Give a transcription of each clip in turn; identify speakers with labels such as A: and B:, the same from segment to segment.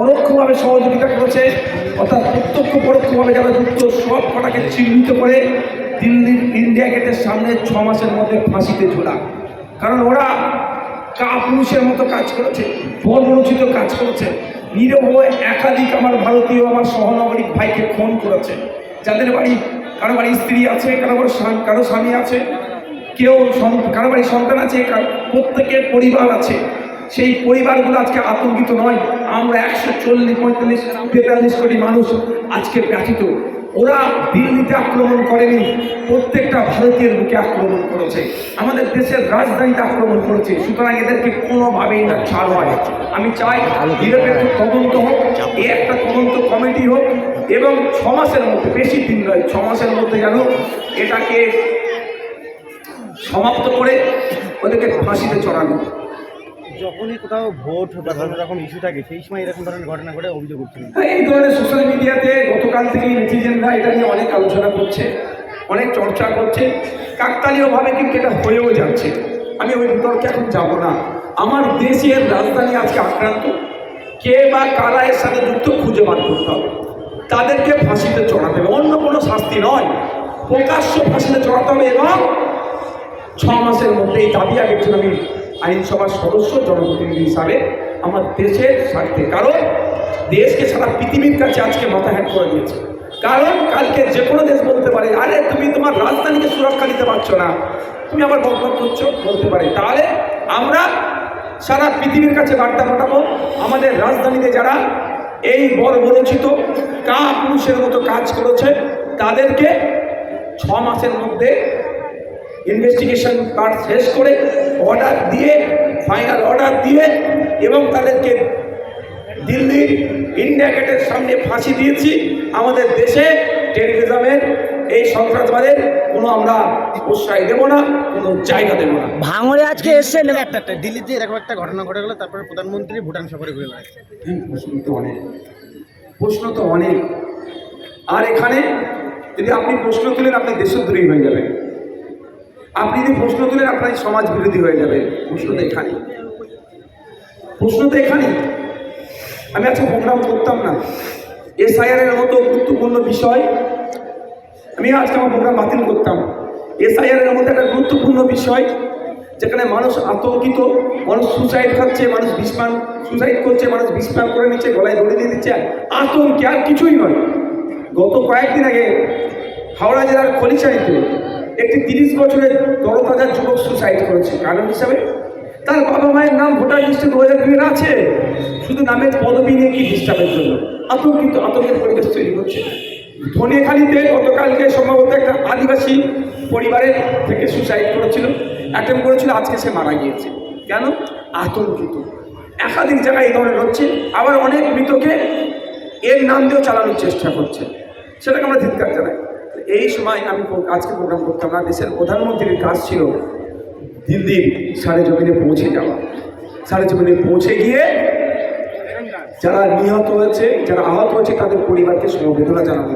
A: পরোক্ষভাবে সহযোগিতা করেছে, অর্থাৎ প্রত্যক্ষ পরোক্ষভাবে যারা যুক্ত সব কটাকে চিহ্নিত করে দিল্লির ইন্ডিয়া গেটের সামনে ছ মাসের মধ্যে ফাঁসিতে ঝোলা। কারণ ওরা কাপুরুষের মতো কাজ করেছে, বর্বরচিত কাজ করেছে। নিরহ একাধিক আমার ভারতীয়, আমার সহনাগরিক ভাইকে খুন করেছে। যাদের বাড়ি, কারও বাড়ি স্ত্রী আছে, কারও বাড়ি কারও স্বামী আছে, কেউ কারও বাড়ি সন্তান আছে, কার- প্রত্যেকের পরিবার আছে। সেই পরিবারগুলো আজকে আতঙ্কিত নয়। আমরা একশো চল্লিশ, পঁয়তাল্লিশ, তেতাল্লিশ কোটি মানুষ আজকে ব্যথিত। ওরা দিল্লিতে আক্রমণ করেনি। প্রত্যেকটা ভারতীয় বুকে আক্রমণ করেছে। আমাদের দেশের রাজধানীতে আক্রমণ করেছে। সুতরাং এদেরকে কোনোভাবেই না ছাড় হয় আমি চাই নিরপেক্ষ তদন্ত হোক, এ একটা তদন্ত কমিটি হোক, এবং ছ মাসের মধ্যে, বেশি দিন নয়, ছ মাসের মধ্যে যেন এটাকে সমাপ্ত করে ওদেরকে ফাঁসিতে চড়ানো।
B: যখনই কোথাও ভোট বা ধরনের রকম ইস্যু থাকে, সেই সময় এরকম ধরনের ঘটনা ঘটে, অভিযোগ উঠছিল
A: এই ধরনের সোশ্যাল মিডিয়াতে গতকাল থেকেই নেটিজেনরা এটা নিয়ে অনেক আলোচনা করছে, অনেক চর্চা করছে। কাকতালীয়ভাবে কিন্তু এটা হয়েও যাচ্ছে। আমি ওই বিতর্কে এখন যাব না। আমার দেশের রাজধানী আজকে আক্রান্ত। কে বা কারা এর সাথে যুক্ত খুঁজে বার করতে হবে। তাদেরকে ফাঁসিতে চড়াতে হবে। অন্য কোনো শাস্তি নয়। প্রকাশ্য ফাঁসিতে চড়াতে হবে এবং ছ মাসের মধ্যে এই দাবি জন্য আমি আইনসভার সদস্য জনপ্রতিনিধি হিসাবে আমার দেশের স্বার্থে কারণ দেশকে সারা পৃথিবীর কাছে আজকে মাথা হ্যাট করে দিয়েছে। কারণ কালকে যে কোনো দেশ বলতে পারে, আরে, তুমি তোমার রাজধানীকে সুরক্ষা দিতে পারছ না। তুমি আবার বকবক করছ, বলতে পারে। তাহলে আমরা সারা পৃথিবীর কাছে বার্তা পাঠাবো, আমাদের রাজধানীতে যারা এই বর্বরচিত কা পুরুষের মতো কাজ করেছে, তাদেরকে ছ মাসের মধ্যে ইনভেস্টিগেশন পার্ট শেষ করে অর্ডার দিয়ে ফাইনাল অর্ডার দিয়ে এবং তাদেরকে দিল্লির ইন্ডিয়া গেটের সামনে ফাঁসি দিয়েছি। আমাদের দেশে টেররিজমের এই সন্ত্রাসবাদের কোনো আমরা প্রশ্রয় দেবো না কোনো জায়গা দেবো না।
C: ভাঙড়ে আজকে এসছেন
B: দিল্লিতে এরকম একটা ঘটনা ঘটে গেলো তারপরে প্রধানমন্ত্রী ভুটান সফরে ঘুরে বেড়াচ্ছে
A: প্রশ্ন তো অনেক। প্রশ্ন তো অনেক। আর এখানে যদি আপনি প্রশ্ন তুলেন আপনি দেশদ্রোহী হয়ে যাবেন আপনি যদি প্রশ্ন তুলেন, আপনার সমাজ বিরোধী হয়ে যাবে। প্রশ্ন তো এখানে প্রশ্ন তো এখানে আমি আজকে প্রোগ্রাম করতাম না। এসআইআর এর মতো গুরুত্বপূর্ণ বিষয় আমি আজকে আমার প্রোগ্রাম বাতিল করতাম। এসআইআর এর মধ্যে একটা গুরুত্বপূর্ণ বিষয়, যেখানে মানুষ আতঙ্কিত, মানুষ সুসাইড খাচ্ছে, মানুষ বিস্মান সুসাইড করছে, মানুষ বিস্মান করে নিচ্ছে, গলায় দড়ি দিয়ে দিচ্ছে। আতঙ্কে আর কিছুই নয়। গত কয়েকদিন আগে হাওড়া জেলার খলিশাড়িতে একটি তিরিশ বছরের তরতাজা যুবক সুসাইড করেছে। কারণ হিসাবে? তার বাবা মায়ের নাম ভোটার লিস্টে দু হাজার দুইয়ের আছে। শুধু নামের পদবি নিয়ে কি ডিস্টার্বের জন্য? আতঙ্কিত, আতঙ্কের পরিবেশ তৈরি করছে ধনিয়াখালীতে গতকালকে সম্ভবত একটা আদিবাসী পরিবারের থেকে সুসাইড করেছিল। অ্যাটেম্প করেছিল, আজকে সে মারা গিয়েছে। কেন? আতঙ্কিত। একাধিক জায়গায় এই ধরনের হচ্ছে। আবার অনেক মৃতকে এর নাম দিয়েও চালানোর চেষ্টা করছে। সেটাকে আমরা ধিক্কার জানাই। এই সময় আমি আজকে প্রোগ্রাম করতাম না, দেশের প্রধানমন্ত্রীর কাজ ছিল দিল্লির সারে জমিনে পৌঁছে যাওয়া। সারে জমিনে পৌঁছে গিয়ে যারা নিহত হয়েছে, যারা আহত হয়েছে, তাদের পরিবারকে সমবেদনা জানাব।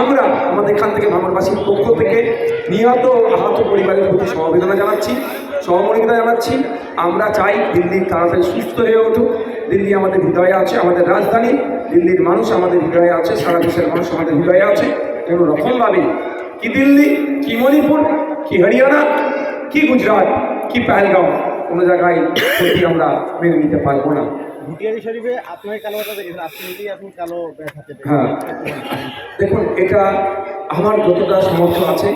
A: আমরা আমাদের এখান থেকে ভাঙরবাসীর পক্ষ থেকে নিহত আহত পরিবারের প্রতি সমবেদনা জানাচ্ছি, সহমর্মিতা জানাচ্ছি। আমরা চাই দিল্লি তাড়াতাড়ি সুস্থ হয়ে উঠুক। দিল্লি আমাদের হৃদয়ে আছে, আমাদের রাজধানী। দিল্লির মানুষ আমাদের হৃদয়ে আছে, সারা দেশের মানুষ আমাদের হৃদয়ে আছে। কোনো রকমভাবে কি দিল্লি? কি মণিপুর? কি হরিয়ানা? কি গুজরাট? কি পেহেলগাঁও কোনো জায়গায় সত্যি আমরা মেনে নিতে পারব না।
B: ভুটিয়ারি শরীফে আপনার কালো কথা দেখেছেন আপনি নিজেই আপনি কালো
A: হ্যাঁ। দেখুন এটা আমার যতটা সামর্থ্য আছে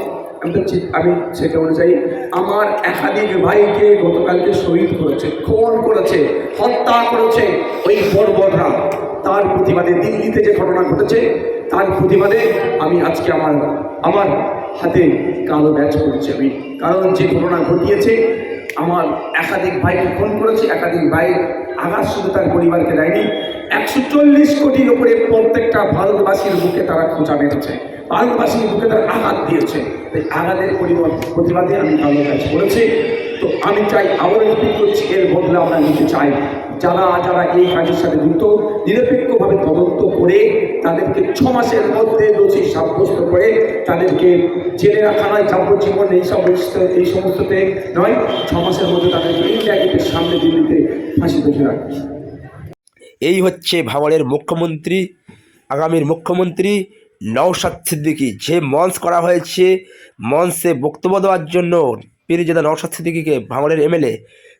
A: আমি তো আমি সেটা অনুযায়ী আমার একাধিক ভাইকে গতকালকে শহীদ করেছে খুন করেছে হত্যা করেছে ওই বর্বররা তার প্রতিবাদে দিল্লিতে যে ঘটনা ঘটেছে তার প্রতিবাদে আমি আজকে আমার আমার হাতে কালো ব্যাচ করছি আমি। কারণ যে ঘটনা ঘটিয়েছে, আমার একাধিক ভাইকে ফোন করেছি, একাধিক ভাই আঘাত শুধু তার পরিবারকে দেয়নি, একশো চল্লিশ কোটির উপরে প্রত্যেকটা ভারতবাসীর মুখে তারা খোঁজা মেরেছে। ভারতবাসীর বুকে তারা আঘাত দিয়েছে। এই আঘাতের প্রতিবাদে আমি কালো কাজ করেছি তো আমি চাই আবার রিপিট করছি বদলে আমরা নিতে চাই। যারা যারা এই কাজের সাথে যুক্ত, নিরপেক্ষভাবে তদন্ত করে তাদেরকে ছ মাসের মধ্যে দোষী সাব্যস্ত করে তাদেরকে জেলে রাখা নয়, যাবজ্জীবন এই সমস্ত এই সমস্ততে নয়, ছ মাসের মধ্যে তাদেরকে ইন্ডিয়া সামনে দিল্লিতে ফাঁসিতে ঝুলায়
C: এই হচ্ছে ভাঙড়ের মুখ্যমন্ত্রী, আগামীর মুখ্যমন্ত্রী নওশাদ সিদ্দিকী যে মঞ্চ করা হয়েছে, মঞ্চে বক্তব্য দেওয়ার জন্য পীরজাদা নওশাদ সিদ্দিকীকে ভাঙড়ের এমএলএ,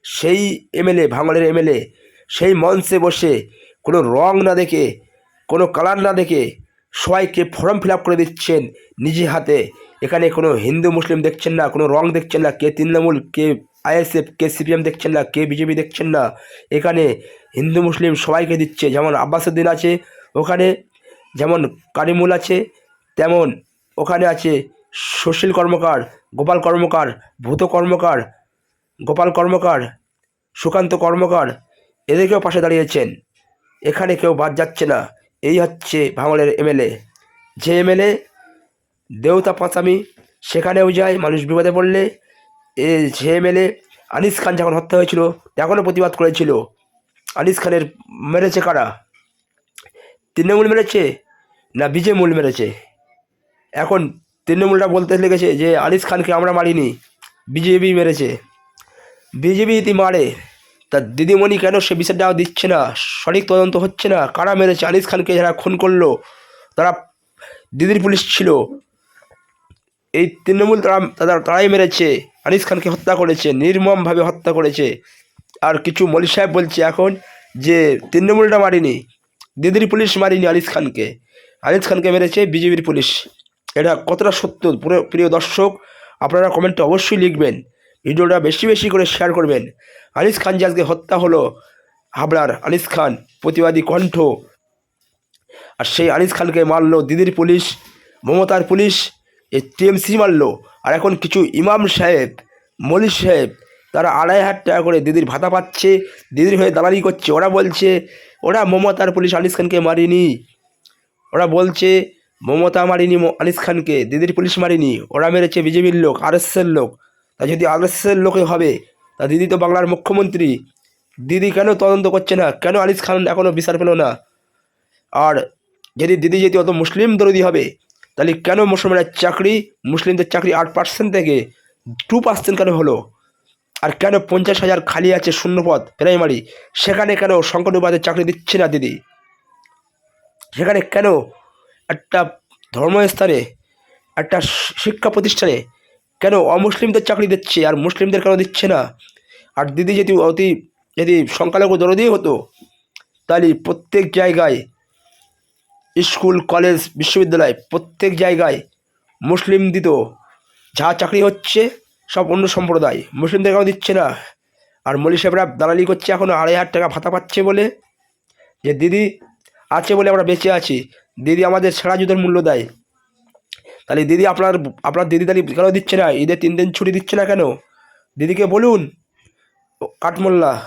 C: সেই এমএলএ ভাঙড়ের এমএলএ, সেই মঞ্চে বসে কোনো রং না দেখে, কোনো কালার না দেখে সবাইকে ফর্ম ফিল করে দিচ্ছেন নিজে হাতে। এখানে কোনো হিন্দু, মুসলিম দেখছেন না, কোনো রং দেখছেন না, কে তৃণমূল, কে আইএসএফ, কে সিপিএম দেখছেন না, কে বিজেপি দেখছেন না। এখানে হিন্দু, মুসলিম সবাইকে দিচ্ছে। যেমন আব্বাসুদ্দিন আছে, ওখানে যেমন কারিমুল আছে, তেমন ওখানে আছে সুশীল কর্মকার, গোপাল কর্মকার, ভূত কর্মকার, গোপাল কর্মকার, সুকান্ত কর্মকার, এদেরকেও পাশে দাঁড়িয়েছেন। এখানে কেউ বাদ যাচ্ছে না। এই হচ্ছে ভাঙড়ের এমএলএ। যে এমএলএ দেউতা পাঁচামি, সেখানেও যায়, মানুষ বিপদে পড়লে। এ যে এমএলএ আনিস খান যখন হত্যা হয়েছিল তখনও প্রতিবাদ করেছিল। আনিস খানের মেরেছে কারা? তৃণমূল মেরেছে না বিজেমূল মেরেছে? এখন তৃণমূলটা বলতে লেগেছে যে আনিস খানকে আমরা মারিনি, বিজেপি মেরেছে। বিজেপি ইতি মারে, তা দিদিমণি কেন সে বিষয়টা দিচ্ছে না? সঠিক তদন্ত হচ্ছে না। কারা মেরেছে? আনিস খানকে যারা খুন করল, তারা দিদির পুলিশ ছিল। এই তৃণমূল তারা তারা, তারাই মেরেছে। আনিস খানকে হত্যা করেছে, নির্মমভাবে হত্যা করেছে। আর কিছু মলি সাহেব বলছে এখন যে, তৃণমূলটা মারিনি। দিদির পুলিশ মারিনি আনিস খানকে। আনিস খানকে মেরেছে বিজেপির পুলিশ। এটা কতটা সত্য? প্রিয় দর্শক, আপনারা কমেন্টে অবশ্যই লিখবেন। ভিডিওটা বেশি বেশি করে শেয়ার করবেন। আনিস খান যে আজকে হত্যা হলো, হাবড়ার আলিস খান, প্রতিবাদী কণ্ঠ। আর সেই আনিস খানকে মারলো দিদির পুলিশ, মমতার পুলিশ, এই টিএমসি মারলো। আর এখন কিছু ইমাম সাহেব, মলি সাহেব তারা আড়াই হাজার টাকা করে দিদির ভাতা পাচ্ছে, দিদির হয়ে দালালি করছে, ওরা বলছে, ওরা মমতার পুলিশ আনিস খানকে মারিনি। ওরা বলছে, মমতা মারিনি আনিস খানকে, দিদির পুলিশ মারিনি, ওরা মেরেছে বিজেপির লোক, আরএসএসের লোক। তা যদি আরএসএসের লোকে হবে, তা দিদি তো বাংলার মুখ্যমন্ত্রী। দিদি কেন তদন্ত করছে না? কেন আনিস খান এখনও বিচার পেল না? আর যদি দিদি যদি অত মুসলিম দরদি হবে, তাহলে কেন মুসলমানের চাকরি, মুসলিমদের চাকরি আট পার্সেন্ট থেকে টু পার্সেন্ট কেন হলো? আর কেন পঞ্চাশ হাজার খালি আছে শূন্যপদ প্রাইমারি? সেখানে কেন সংকটবাদের চাকরি দিচ্ছে না দিদি? সেখানে কেন একটা ধর্মস্থানে, একটা শিক্ষা প্রতিষ্ঠানে কেন অমুসলিমদের চাকরি দিচ্ছে আর মুসলিমদের কেন দিচ্ছে না? আর দিদি যদি অতি, যদি সংখ্যালঘু দরদি হতো, তাহলে প্রত্যেক জায়গায় স্কুল, কলেজ, বিশ্ববিদ্যালয় প্রত্যেক জায়গায় মুসলিম দিত। যা চাকরি হচ্ছে সব অন্য সম্প্রদায়। মুসলিমদের কেন দিচ্ছে না। আর মলি সাহেবরা দালালি করছে এখন আড়াই হাজার টাকা ভাতা পাচ্ছে বলে। যে দিদি আছে বলে আমরা বেঁচে আছি। দিদি আমাদের সেরা জুতোর মূল্য দেয়। তাহলে দিদি আপনার আপনার দিদি তাহলে কেন দিচ্ছে না? ঈদের তিন দিন ছুটি দিচ্ছে না কেন? দিদিকে বলুন, কাঠমোল্লা।